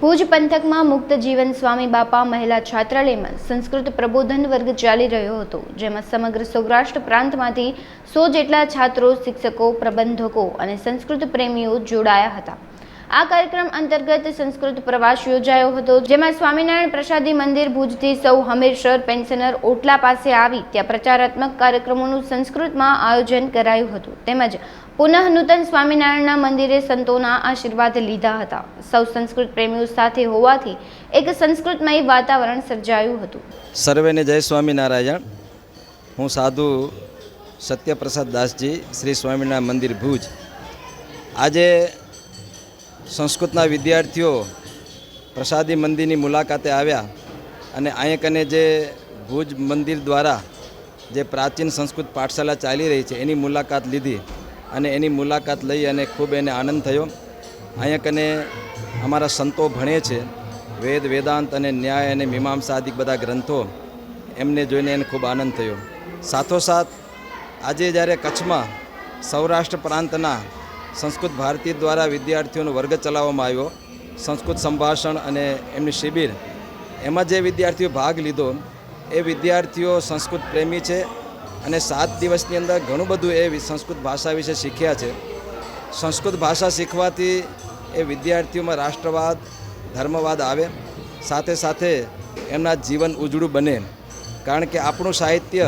ભુજ પંથકમાં મુક્ત જીવન સ્વામી બાપા મહિલા છાત્રાલયમાં સંસ્કૃત પ્રબોધન વર્ગ ચાલી રહ્યો હતો, જેમાં સમગ્ર સૌરાષ્ટ્ર પ્રાંતમાંથી સો જેટલા છાત્રો, શિક્ષકો, પ્રબંધકો અને સંસ્કૃત પ્રેમીઓ જોડાયા હતા. આ કાર્યક્રમ અંતર્ગત સંસ્કૃત પ્રવાસ યોજાયો હતો, જેમાં સ્વામિનારાયણ પ્રસાદી મંદિર ભુજથી સૌ હમીરસર પેન્શનર ઓટલા પાસે આવી ત્યાં પ્રચારાત્મક કાર્યક્રમોનું સંસ્કૃતમાં આયોજન કરાયું હતું. તેમજ પુનઃ નૂતન સ્વામિનારાયણના મંદિરે સંતોના આશીર્વાદ લીધા હતા. સૌ સંસ્કૃત પ્રેમીઓ સાથે હોવાથી એક સંસ્કૃતમય વાતાવરણ સર્જાયું હતું. સર્વેને જય સ્વામિનારાયણ. હું સાધુ સત્યપ્રસાદ દાસજી, શ્રી સ્વામિનારાયણ મંદિર ભુજ. આજે સંસ્કૃતના વિદ્યાર્થીઓ પ્રસાદી મંદિરની મુલાકાતે આવ્યા અને અહીં કને જે ભુજ મંદિર દ્વારા જે પ્રાચીન સંસ્કૃત પાઠશાલા ચાલી રહી છે, એની મુલાકાત લીધી. અને એની મુલાકાત લઈ અને ખૂબ એને આનંદ થયો. અહીંયા કને અમારા સંતો ભણે છે. વેદ, વેદાંત અને ન્યાય અને મીમાંસા આદિ બધા ગ્રંથો એમને જોઈને એને ખૂબ આનંદ થયો. સાથોસાથ, આજે જ્યારે કચ્છમાં સૌરાષ્ટ્ર પ્રાંતના સંસ્કૃત ભારતી દ્વારા વિદ્યાર્થીઓનો વર્ગ ચલાવવામાં આવ્યો, સંસ્કૃત સંભાષણ અને એમની શિબિર, એમાં જે વિદ્યાર્થીઓ ભાગ લીધો, એ વિદ્યાર્થીઓ સંસ્કૃત પ્રેમી છે. અને સાત દિવસની અંદર ઘણું બધું એ સંસ્કૃત ભાષા વિશે શીખ્યા છે. સંસ્કૃત ભાષા શીખવાથી એ વિદ્યાર્થીઓમાં રાષ્ટ્રવાદ, ધર્મવાદ આવે, સાથે સાથે એમના જીવન ઉજળું બને. કારણ કે આપણું સાહિત્ય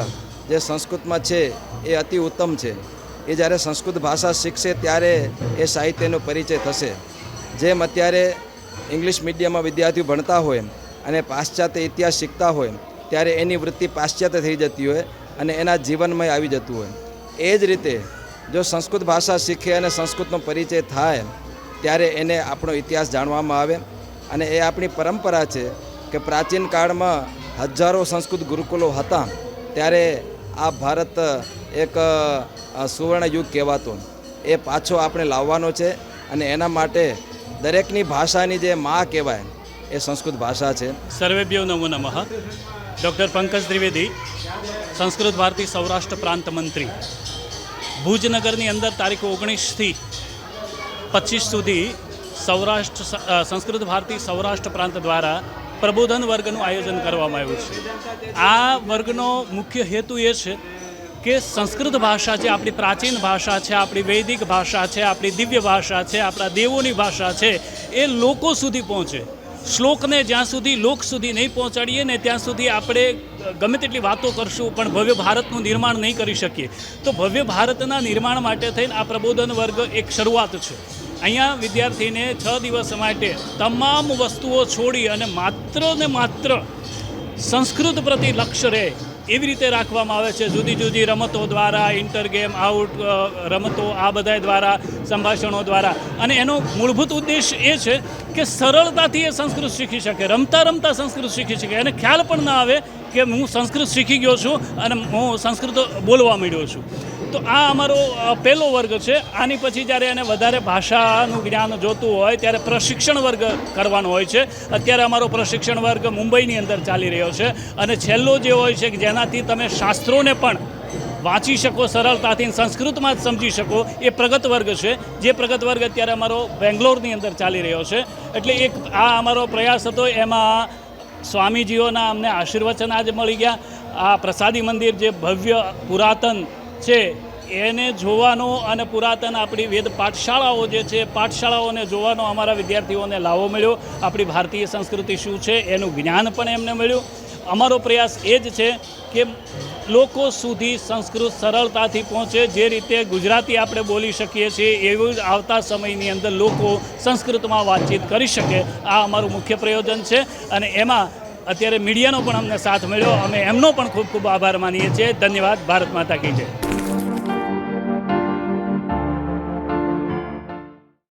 જે સંસ્કૃતમાં છે એ અતિ ઉત્તમ છે. એ જ્યારે સંસ્કૃત ભાષા શીખશે ત્યારે એ સાહિત્યનો પરિચય થશે. જેમ અત્યારે ઇંગ્લિશ મીડિયમમાં વિદ્યાર્થીઓ ભણતા હોય અને પાશ્ચાત્ય ઇતિહાસ શીખતા હોય, ત્યારે એની વૃત્તિ પાશ્ચાત્ય થઈ જતી હોય. અને એના જીવનમાં આવી જતું હોય. એ જ રીતે જો સંસ્કૃત ભાષા શીખે અને સંસ્કૃતનો પરિચય થાય, ત્યારે એને આપણો ઇતિહાસ જાણવામાં આવે અને એ આપણી પરંપરા છે કે પ્રાચીન કાળમાં હજારો સંસ્કૃત ગુરુકુલો હતા, ત્યારે આ ભારત એક સુવર્ણ યુગ કહેવાતો. એ પાછો આપણે લાવવાનો છે અને એના માટે દરેકની ભાષાની જે મા કહેવાય, એ સંસ્કૃત ભાષા છે. સર્વેભ્યો નમો નમઃ. ડૉક્ટર પંકજ ત્રિવેદી, સંસ્કૃત ભારતી સૌરાષ્ટ્ર પ્રાંત મંત્રી. ભુજનગરની અંદર તારીખ ઓગણીસથી પચીસ સુધી સૌરાષ્ટ્ર સંસ્કૃત ભારતી સૌરાષ્ટ્ર પ્રાંત દ્વારા પ્રબોધન વર્ગનું આયોજન કરવામાં આવ્યું છે. આ વર્ગનો મુખ્ય હેતુ એ છે કે સંસ્કૃત ભાષા છે, આપણી પ્રાચીન ભાષા છે, આપણી વૈદિક ભાષા છે, આપણી દિવ્ય ભાષા છે, આપણા દેવોની ભાષા છે, એ લોકો સુધી પહોંચે. શ્લોકને જ્યાં સુધી લોક સુધી નહીં પહોંચાડીએ ને ત્યાં સુધી આપણે ગમે તેટલી વાતો કરશું, પણ ભવ્ય ભારતનું નિર્માણ નહીં કરી શકીએ. તો ભવ્ય ભારતના નિર્માણ માટે થઈને આ પ્રબોધન વર્ગ એક શરૂઆત છે. અહીંયા વિદ્યાર્થીને છ દિવસ માટે તમામ વસ્તુઓ છોડી અને માત્ર ને માત્ર સંસ્કૃત પ્રતિ લક્ષ્ય રહે એવી રીતે રાખવામાં આવે છે? જુદી જુદી રમતો દ્વારા ઇન્ટર ગેમ આઉટ રમતો, આ બધા દ્વારા, સંભાષણો દ્વારા. અને એનો મૂળભૂત ઉદ્દેશ એ છે કે સરળતાથી એ સંસ્કૃત શીખી શકે. રમતા રમતા સંસ્કૃત શીખી શકે. એને ખ્યાલ પણ ના આવે કે હું સંસ્કૃત શીખી ગયો છું અને હું સંસ્કૃત બોલવા માંડ્યો છું. તો આ અમારો પહેલો વર્ગ છે. આની પછી જ્યારે એને વધારે ભાષાનું જ્ઞાન જોતું હોય, ત્યારે પ્રશિક્ષણ વર્ગ કરવાનો હોય છે. અત્યારે અમારો પ્રશિક્ષણ વર્ગ મુંબઈની અંદર ચાલી રહ્યો છે. અને છેલ્લો જે હોય છે કે જેનાથી તમે શાસ્ત્રોને પણ વાંચી શકો, સરળતાથી સંસ્કૃતમાં જ સમજી શકો, એ પ્રગત વર્ગ છે. જે પ્રગત વર્ગ અત્યારે અમારો બેંગ્લોરની અંદર ચાલી રહ્યો છે. એટલે એક આ અમારો પ્રયાસ હતો, એમાં સ્વામીજીઓના અમને આશીર્વચન આજે મળી ગયા. આ પ્રસાદી મંદિર જે ભવ્ય પુરાતન છે, એને જોવાનો અને પુરાતન આપણી વેદ પાઠશાળાઓ જે છે, પાઠશાળાઓને જોવાનો અમારા વિદ્યાર્થીઓને લાવો મળ્યો. આપણી ભારતીય સંસ્કૃતિ શું છે, એનું જ્ઞાન પણ એમને મળ્યું. અમારો પ્રયાસ એ જ છે કે લોકો સુધી સંસ્કૃત સરળતાથી પહોંચે, જે રીતે ગુજરાતી આપણે બોલી શકીએ છીએ, એવું જ આવતા સમયની અંદર લોકો સંસ્કૃતમાં વાતચીત કરી શકે. આ અમારું મુખ્ય પ્રયોજન છે અને એમાં અત્યારે મીડિયાનો પણ અમને સાથ મળ્યો. અમે એમનો પણ ખૂબ ખૂબ આભાર માનીએ છીએ. ધન્યવાદ. ભારત માતા કી જય.